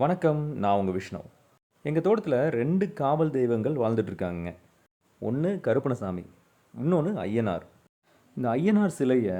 வணக்கம் நான் உங்கள் விஷ்ணு. எங்கள் தோட்டத்தில் ரெண்டு காவல் தெய்வங்கள் வாழ்ந்துட்டுருக்காங்க ஒன்று கருப்பணசாமி இன்னொன்று ஐயனார். இந்த ஐயனார் சிலையை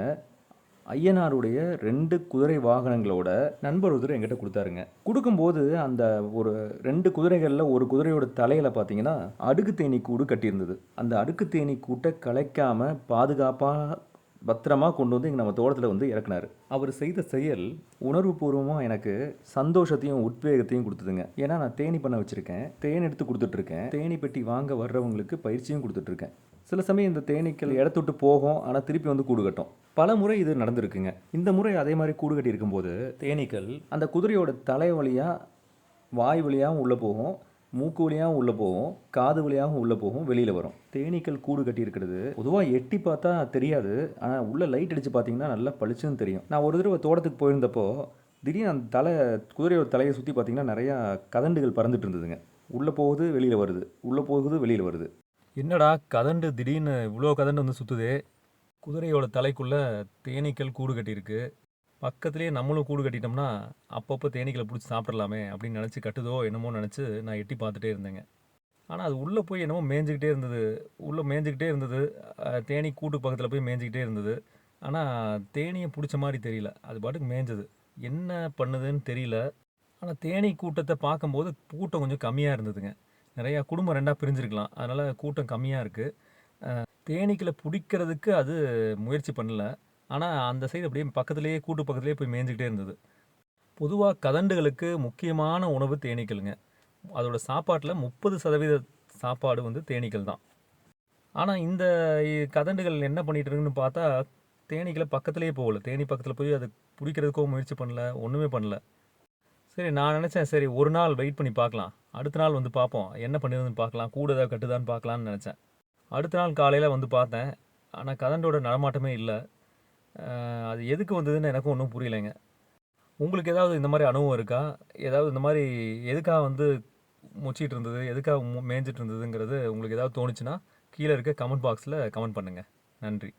ஐயனாருடைய ரெண்டு குதிரை வாகனங்களோட நண்பர் ஒருத்தர் எங்கிட்ட கொடுத்தாருங்க. கொடுக்கும்போது அந்த ஒரு ரெண்டு குதிரைகளில் ஒரு குதிரையோட தலையில் பார்த்தீங்கன்னா அடுக்கு தேனி கூடு கட்டியிருந்தது. அந்த அடுக்கு தேனி கூட்டை கலைக்காமல் பாதுகாப்பாக பத்திரமா கொண்டு வந்து இங்கே நம்ம தோட்டத்தில் வந்து இறக்குனார். அவர் செய்த செயல் உணர்வுபூர்வமாக எனக்கு சந்தோஷத்தையும் உத்வேகத்தையும் கொடுத்ததுங்க. ஏன்னா நான் தேனி பண்ண வச்சுருக்கேன். தேன் எடுத்து கொடுத்துட்ருக்கேன். தேனி பெட்டி வாங்க வர்றவங்களுக்கு பயிற்சியும் கொடுத்துட்ருக்கேன். சில சமயம் இந்த தேனீக்கள் இடத்த விட்டு போகும் ஆனால் திருப்பி வந்து கூடு கட்டும். பல முறை இது நடந்திருக்குங்க. இந்த முறை அதே மாதிரி கூடு கட்டி இருக்கும்போது தேனீக்கள் அந்த குதிரையோட தலை வழியாக வாய் வழியாகவும் உள்ளே போகும். மூக்கு வழியாகவும் உள்ளே போகும் காது வழியாகவும் உள்ளே போகும் வெளியில் வரும். தேனீக்கள் கூடு கட்டி இருக்கிறது பொதுவாக எட்டி பார்த்தா தெரியாது. ஆனால் உள்ளே லைட் அடித்து பார்த்தீங்கன்னா நல்லா பளிச்சுன்னு தெரியும். நான் ஒரு தடவை தோட்டத்துக்கு போயிருந்தப்போ திடீர்னு அந்த தலை குதிரையோட தலையை சுற்றி பார்த்தீங்கன்னா நிறையா கதண்டுகள் பறந்துட்டு இருந்ததுங்க. உள்ளே போகுது வெளியில் வருது. உள்ளே போகுது வெளியில் வருது. என்னடா கதண்டு திடீர்னு இவ்வளோ கதண்டு வந்து சுற்றுதே குதிரையோட தலைக்குள்ளே தேனீக்கள் கூடு கட்டியிருக்கு. பக்கத்துலேயே நம்மளும் கூடு கட்டிட்டோம்னா அப்பப்போ தேனீக்களை பிடிச்சி சாப்பிட்றலாமே அப்படின்னு நினச்சி கட்டுதோ என்னமோ நினச்சி நான் எட்டி பார்த்துட்டே இருந்தேங்க. ஆனால் அது உள்ளே போய் என்னமோ மேய்ஞ்சிக்கிட்டே இருந்தது. உள்ளே மேய்ஞ்சிக்கிட்டே இருந்தது. தேனி தேனீ கூட்டு பக்கத்தில் போய் மேய்ஞ்சிக்கிட்டே இருந்தது. ஆனால் தேனியை பிடிச்ச மாதிரி தெரியல. அது பாட்டுக்கு மேய்ஞ்சது. என்ன பண்ணுதுன்னு தெரியல. ஆனால் தேனி கூட்டத்தை பார்க்கும்போது கூட்டம் கொஞ்சம் கம்மியாக இருந்ததுங்க. நிறையா குடும்பம் ரெண்டாக பிரிஞ்சிருக்கலாம். அதனால் கூட்டம் கம்மியாக இருக்குது தேனீக்களை பிடிக்கிறதுக்கு அது முயற்சி பண்ணல. ஆனால் அந்த சைடு அப்படியே பக்கத்துலேயே கூட்டு பக்கத்துலேயே போய் மேய்ஞ்சிக்கிட்டே இருந்தது. பொதுவாக கதண்டுகளுக்கு முக்கியமான உணவு தேனீக்களுங்க. அதோட சாப்பாட்டில் முப்பது சதவீத சாப்பாடு வந்து தேனீக்கள் தான். ஆனால் இந்த கதண்டுகள் என்ன பண்ணிட்டு இருக்குன்னு பார்த்தா தேனீக்களை பக்கத்துலேயே போகல. தேனி பக்கத்தில் போய் அது பிடிக்கிறதுக்கோ முயற்சி பண்ணல ஒன்றுமே பண்ணல. சரி நான் நினச்சேன் சரி ஒரு நாள் வெயிட் பண்ணி பார்க்கலாம். அடுத்த நாள் வந்து பார்ப்போம். என்ன பண்ணிருதுன்னு பார்க்கலாம். கூட ஏதாவது கட்டுதான்னு பார்க்கலான்னு நினச்சேன். அடுத்த நாள் காலையில் வந்து பார்த்தேன். ஆனால் கதண்டோட நடமாட்டமே இல்லை. அது எதுக்கு வந்ததுன்னு எனக்கும் ஒன்றும் புரியலைங்க. உங்களுக்கு ஏதாவது இந்த மாதிரி அனுபவம் இருக்கா? ஏதாவது இந்த மாதிரி எதுக்காக வந்து முச்சிட்டு இருந்தது? எதுக்காக மு- மேய்ஞ்சிட்டு இருந்ததுங்கிறது உங்களுக்கு ஏதாவது தோணுச்சுன்னா கீழே இருக்க கமெண்ட் பாக்ஸில் கமெண்ட் பண்ணுங்கள் நன்றி.